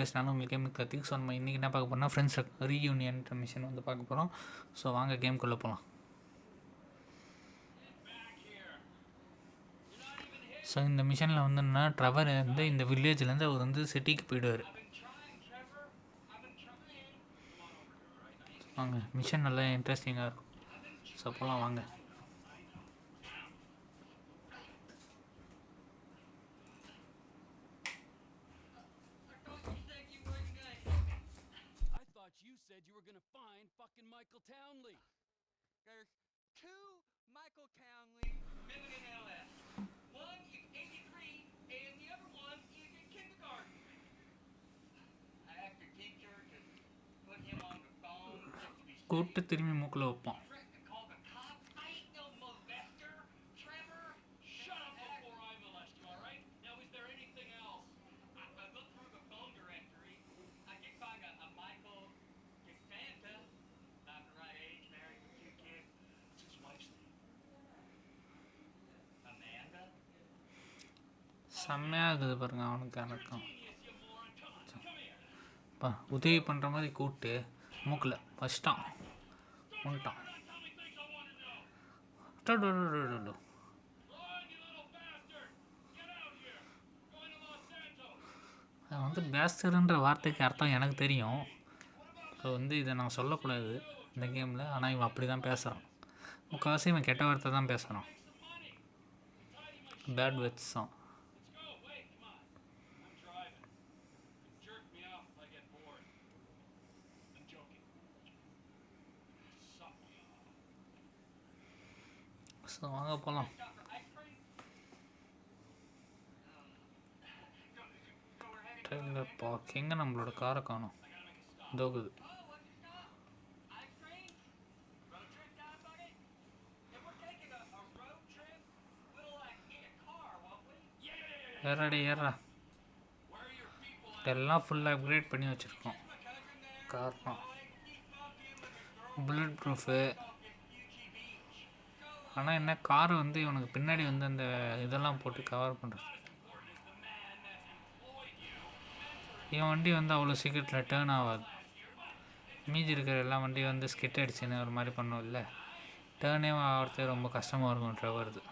பேசினாலும் உங்களுக்கு கேம் கற்றுக்கு ஸோ நம்ம இன்றைக்கி என்ன பார்க்க போகிறோம்னா ஃப்ரெண்ட்ஸ் ரீயூனியன் மிஷன் வந்து பார்க்க போகிறோம் ஸோ வாங்க கேம்குள்ளே போகலாம் ஸோ இந்த மிஷனில் வந்து என்னன்னா ட்ரவர் வந்து இந்த வில்லேஜ்லேருந்து அவர் வந்து சிட்டிக்கு போயிடுவார். வாங்க மிஷன் நல்லா இன்ட்ரெஸ்டிங்காக இருக்கும். ஸோ போகலாம் வாங்க. Fucking Michael Townley. There's two Michael Townley living in LS. One is 83 and the other one is in kindergarten. I asked the teacher to put him on the phone just to be. கூப்பிட்டு திரும்பி மூக்கில் வைப்போம் out here! Going to Los Santos. அது வந்து பேஸ்டர்ன்ற வார்த்தைக்கு அர்த்தம் எனக்கு தெரியும். ஸோ வந்து இதை நான் சொல்லக்கூடாது இந்த கேமில். ஆனால் இவன் அப்படி தான் பேசுகிறான் முக்கால்வாசி இவன் கெட்ட வார்த்தை தான் பேசுகிறான் பேட் வெட்ஸ் தான். ஸோ வாங்க போகலாம் ட்ரெயினில் பார்க் எங்கே நம்மளோட காரை காணும் தோகுது ஏறாடி ஏறா எல்லாம் ஃபுல்லாக அப்கிரேட் பண்ணி வச்சுருக்கோம் காரணம் புல்லட் ப்ரூஃபு ஆனால் என்ன கார் வந்து இவனுக்கு பின்னாடி வந்து அந்த இதெல்லாம் போட்டு கவர் பண்ணுறது என் வண்டி வந்து அவ்வளோ சீக்கிரத்தில் டேர்ன் ஆகாது. மீதி இருக்கிற எல்லா வண்டியும் வந்து ஸ்கிட் அடிச்சுன்னு ஒரு மாதிரி பண்ணும் இல்லை டேர்னே ஆகிறது ரொம்ப கஷ்டமாக இருக்கும் ட்ரைவருது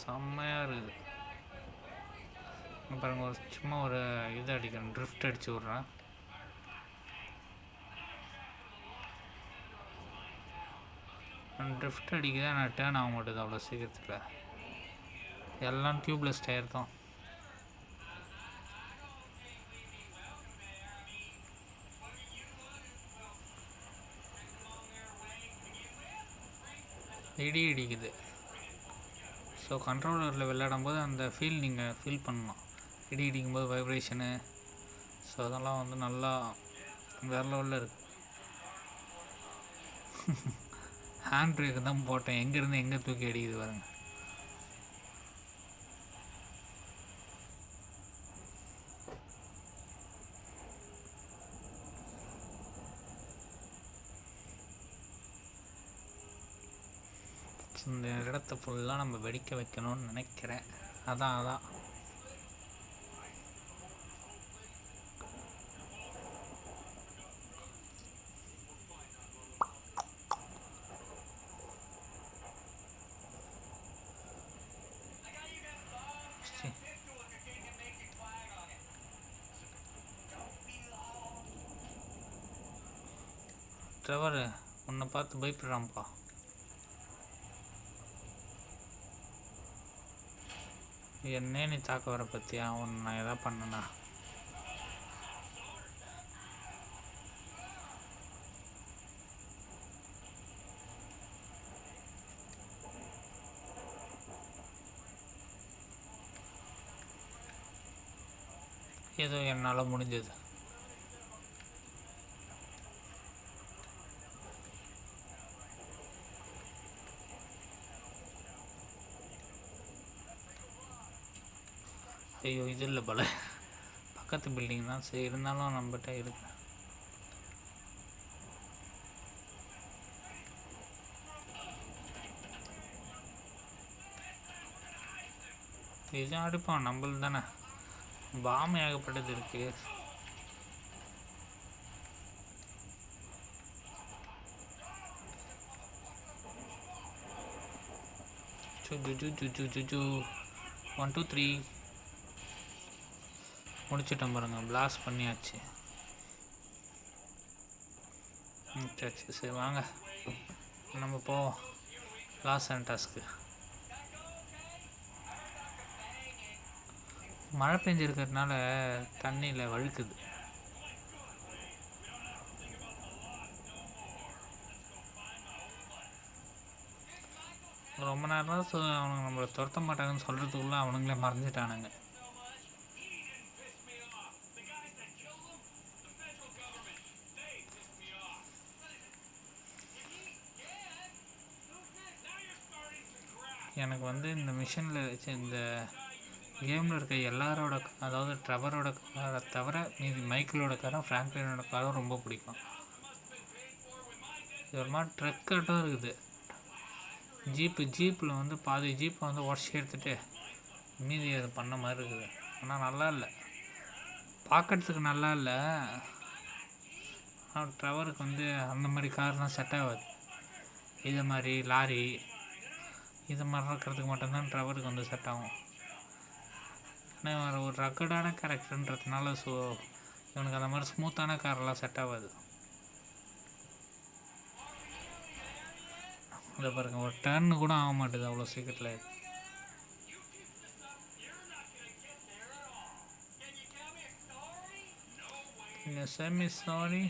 செம்மையாக இருக்குது. அப்புறம் ஒரு சும்மா ஒரு இது அடிக்கிறேன் ட்ரிஃப்ட் அடிச்சு விட்றேன். ட்ரிஃப்ட் அடிக்குது ஆனால் டேர்ன் ஆக மாட்டேது அவ்வளோ சீக்கிரத்தில். எல்லாம் டியூப்லெஸ் டயர் தான். இடி இடிக்குது. ஸோ கண்ட்ரோலரில் விளையாடும் போது அந்த ஃபீல் நீங்கள் ஃபீல் பண்ணலாம். இடி இடிக்கும்போது வைப்ரேஷனு ஸோ அதெல்லாம் வந்து நல்லா வேறு லெவலில் இருக்குது ஹேண்ட் தான் போட்டேன். எங்கேருந்து எங்கே தூக்கி அடிக்குது பாருங்க. இந்த இடத்த ஃபுல்லாக நம்ம வெடிக்க வைக்கணும்னு நினைக்கிறேன். அதான் அதான். ட்ரெவர் உன்னை பார்த்து பயப்படுறான்ப்பா. என்னே நீ தாக்க வர பற்றியா உன்னை நான் எதாவது பண்ணனா? ஏதோ என்னால் முடிஞ்சது. ஐயோ இது இல்லை போல. பக்கத்து பில்டிங் தான். சரி இருந்தாலும் நம்மகிட்ட இருக்கு இதுதான் அடிப்பான் நம்மளது தானே. பாம் ஏகப்பட்டது இருக்கு. சு ஜு ஜு ஜு ஜு ஜு ஜு. ஒன் டூ த்ரீ முடிச்சிட்டோம் பாருங்க பிளாஸ்ட் பண்ணியாச்சு. ம் சரி சரி, சரி வாங்க. நம்ம போவோம். லாஸ் டாஸ்க்கு மழை பெஞ்சிருக்கிறதுனால தண்ணியில் வழுக்குது. ரொம்ப நேரம் தான் அவனுங்க நம்மளை துரத்த மாட்டாங்கன்னு சொல்கிறதுக்குள்ளே அவனுங்களே மறைஞ்சிட்டானுங்க. எனக்கு வந்து இந்த மிஷினில் வச்சு இந்த கேமில் இருக்க எல்லாரோட அதாவது ட்ரவரோட காரை தவிர மீதி மைக்கிளோட காரும் ஃப்ராங்க்லினோட காரும் ரொம்ப பிடிக்கும். இது ஒரு மாதிரி இருக்குது. ஜீப்பு ஜீப்பில் வந்து பாதி ஜீப்பை வந்து உடச்சி எடுத்துகிட்டு மீதி அது பண்ண மாதிரி இருக்குது. ஆனால் நல்லா இல்லை. பார்க்கறதுக்கு நல்லா இல்லை. ஆனால் ட்ரவருக்கு வந்து அந்த மாதிரி கார்லாம் செட் ஆகாது. இதை மாதிரி லாரி இது மாதிரி இருக்கிறதுக்கு மட்டும்தான் ட்ரவருக்கு வந்து செட் ஆகும். ஆனால் ஒரு ரக்கடான கேரக்டர்ன்றதுனால ஸோ இவனுக்கு அந்த மாதிரி ஸ்மூத்தான காரெல்லாம் செட் ஆகாது. இதை பாருங்க ஒரு டர்ன் கூட ஆக மாட்டுது அவ்வளோ சீக்கிரத்தில். செமி சாரி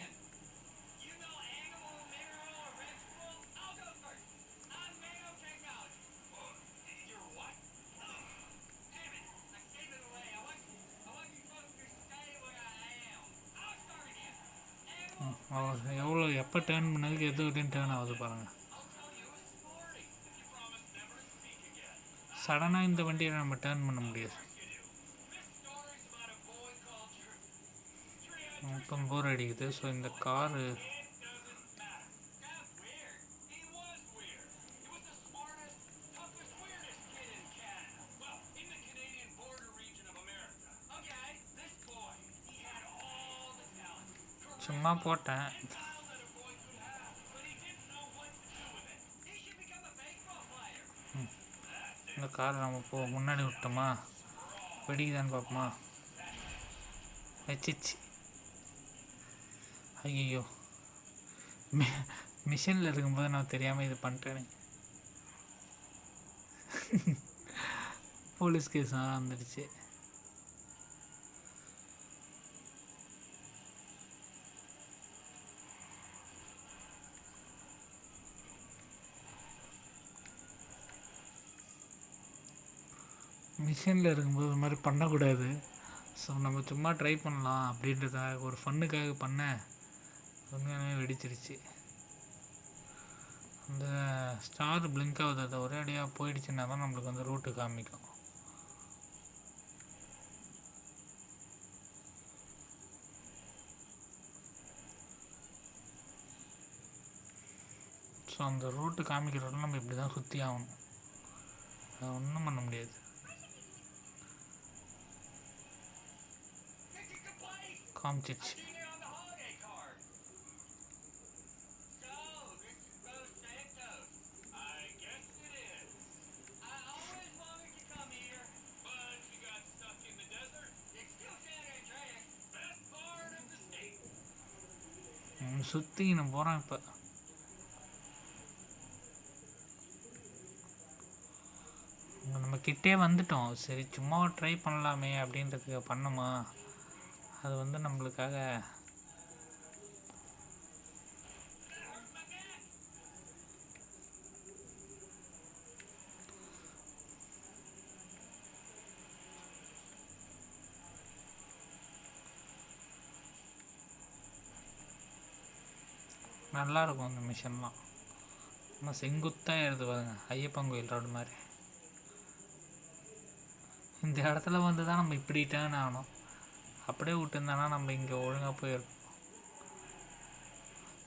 எவ்வளோ எப்போ டேர்ன் பண்ணதுக்கு எது வரையும் டேர்ன் ஆகுது பாருங்கள் சடனாக இந்த வண்டியை நம்ம டேர்ன் பண்ண முடியாது. மொத்தம் போர் அடிக்குது. ஸோ இந்த காரு சும்மா போட்டேன். இந்த கார் நம்ம போ முன்னாடி விட்டோமா? வெடிக்குதான்னு பார்ப்போமா? வச்சிச்சு ஐயோ மி மிஷினில் இருக்கும்போது நான் தெரியாமல் இது பண்ணிட்டேனே. போலீஸ் கேஸ் வந்துடுச்சு மிஷினில் இருக்கும்போது இது மாதிரி பண்ணக்கூடாது. ஸோ நம்ம சும்மா ட்ரை பண்ணலாம் அப்படின்றதாக ஒரு ஃபன்னுக்காக பண்ணேன் உண்மையாலுமே வெடிச்சிருச்சு. அந்த ஸ்டார் பிளிங்க் ஆகுது அது ஒரே அடியாக போயிடுச்சுன்னா தான் நம்மளுக்கு வந்து ரூட்டு காமிக்கும். ஸோ அந்த ரூட்டு காமிக்கிறோட நம்ம இப்படி தான் சுற்றி ஆகணும். அதை ஒன்றும் பண்ண முடியாது. காமிச்சிச்சு சுற்றி நான் போகிறேன் இப்போ. நம்ம கிட்டே வந்துட்டோம். சரி சும்மா ட்ரை பண்ணலாமே அப்படின்றதுக்கு பண்ணோமா அது வந்து நம்மளுக்காக நல்லா இருக்கும் அந்த மிஷின்லாம். நம்ம செங்குத்தாக எழுது பாருங்க ஐயப்பன் கோயில் ரோடு மாதிரி. இந்த இடத்துல வந்து தான் நம்ம இப்படி டேர்ன் ஆகணும். அப்படியே விட்டுருந்தோன்னா நம்ம இங்கே ஒழுங்காக போயிருப்போம்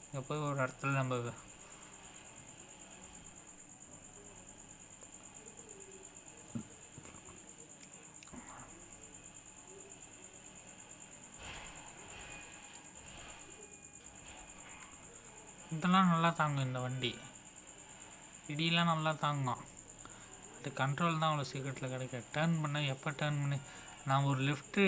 இங்கே போய் ஒரு இடத்துல நம்ம இதெல்லாம் நல்லா தாங்கும் இந்த வண்டி. இடியெல்லாம் நல்லா தாங்கும். அது கண்ட்ரோல் தான் அவ்வளோ சீக்கிரத்தில் கிடைக்கும் டேர்ன் பண்ண எப்போ டேர்ன் பண்ணி? நான் ஒரு லெஃப்ட்டு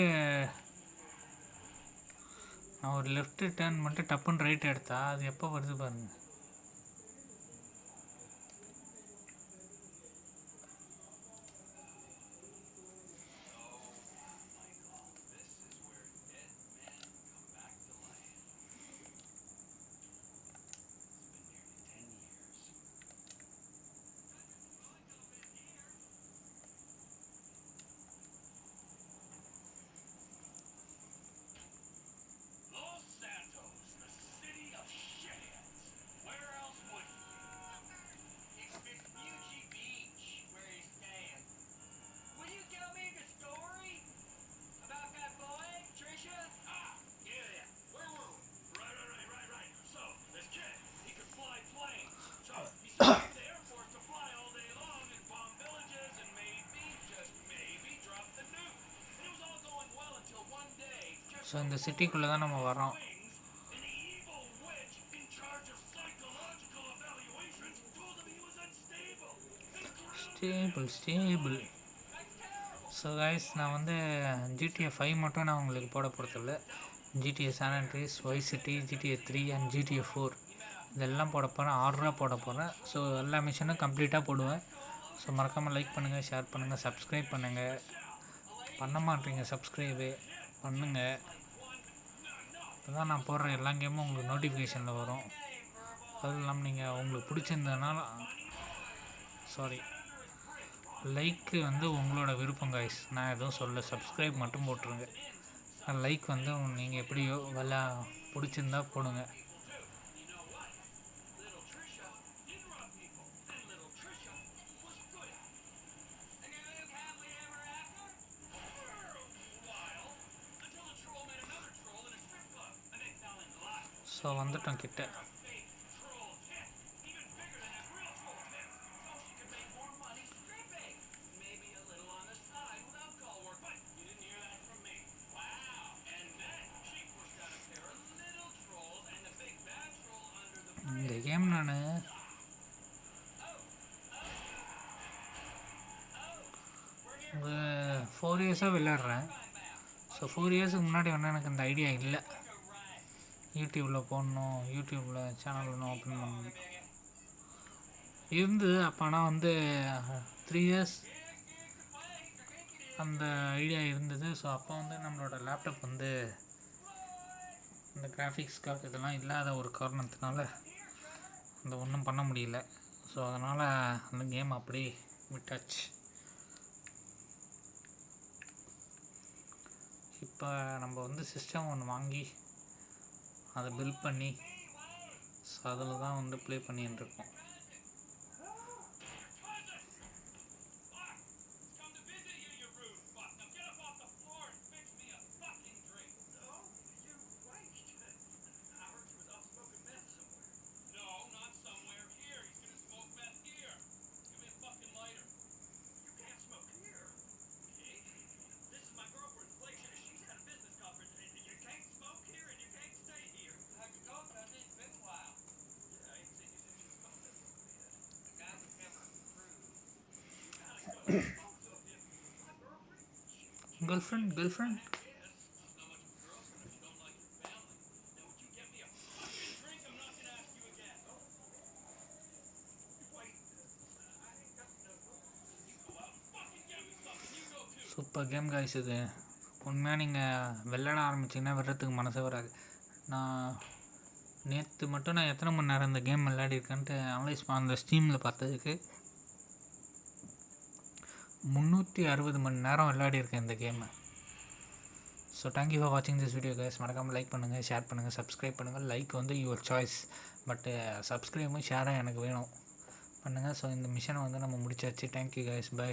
நான் ஒரு லெஃப்ட்டு டேர்ன் பண்ணிட்டு டப்புன்னு ரைட் எடுத்தா அது எப்போ வருது பாருங்கள் ஸோ இந்த சிட்டிக்குள்ளே தான் நம்ம வரோம் ஸ்டேபிள் ஸ்டேபிள் ஸோ கைஸ் நான் வந்து ஜிடிஏ ஃபைவ் மட்டும் நான் உங்களுக்கு போட போகிறதில்ல GTA San Andreas Vice City GTA three and GTA four இதெல்லாம் போட போகிறேன் ஆர்டராக போட போகிறேன் ஸோ எல்லா மிஷனும் கம்ப்ளீட்டாக போடுவேன். ஸோ மறக்காமல் லைக் பண்ணுங்கள் ஷேர் பண்ணுங்கள் சப்ஸ்கிரைப் பண்ணுங்கள் பண்ண மாட்டீங்க சப்ஸ்கிரைபு பண்ணுங்கள் அப்போ தான் நான் போடுற எல்லா கேமும் உங்களுக்கு நோட்டிஃபிகேஷனில் வரும். அதுவும் இல்லாமல் நீங்கள் உங்களுக்கு பிடிச்சிருந்ததுனால சாரி லைக்கு வந்து உங்களோட விருப்பம் காய்ஸ் நான் எதுவும் சொல்ல சப்ஸ்கிரைப் மட்டும் போட்டுருங்க. லைக் வந்து நீங்கள் எப்படியோ வில பிடிச்சிருந்தா போடுங்க. ஸோ வந்துட்டோம் கிட்ட. இந்த கேம் நான் ஃபோர் இயர்ஸாக விளையாடுறேன். ஸோ ஃபோர் இயர்ஸுக்கு முன்னாடி வந்து எனக்கு இந்த ஐடியா இல்லை. யூடியூப்பில் போடணும் யூடியூப்பில் சேனல் ஒன்று ஓப்பன் பண்ணணும். இருந்தது அப்போ ஆனால் வந்து த்ரீ இயர்ஸ் அந்த ஐடியா இருந்தது. ஸோ அப்போ வந்து நம்மளோட லேப்டாப் வந்து இந்த கிராஃபிக்ஸ் கார்டு இதெல்லாம் இல்லாத ஒரு காரணத்தினால அந்த ஒன்றும் பண்ண முடியல. ஸோ அதனால் அந்த கேம் அப்படி விட்டாச்சு. இப்போ நம்ம வந்து சிஸ்டம் ஒன்று வாங்கி அதை பில்ட் பண்ணி ஸோ அதில் தான் வந்து ப்ளே பண்ணிட்டு girlfriend girlfriend super game guys இது. உண்மையாக நீங்கள் விளையாட ஆரம்பிச்சிங்கன்னா விடுறதுக்கு மனசே வராது. நான் நேற்று மட்டும் நான் எத்தனை மணி நேரம் இந்த கேம் விளையாடிருக்கேன்ட்டு அனலைஸ் அந்த ஸ்டீமில் பார்த்ததுக்கு முந்நூற்றி அறுபது மணி நேரம் விளையாடிருக்கேன் இந்த கேமை ஸோ தேங்க்யூ ஃபார் வாட்சிங் திஸ் வீடியோ கேஸ் மறக்காமல் லைக் பண்ணுங்கள் ஷேர் பண்ணுங்கள் சப்ஸ்கிரைப் பண்ணுங்கள் லைக் வந்து யுவர் சாய்ஸ் பட்டு சப்ஸ்கிரைபும் ஷேரும் எனக்கு வேணும். பண்ணுங்கள் ஸோ இந்த மிஷனை வந்து நம்ம முடிச்சாச்சு. Thank you guys bye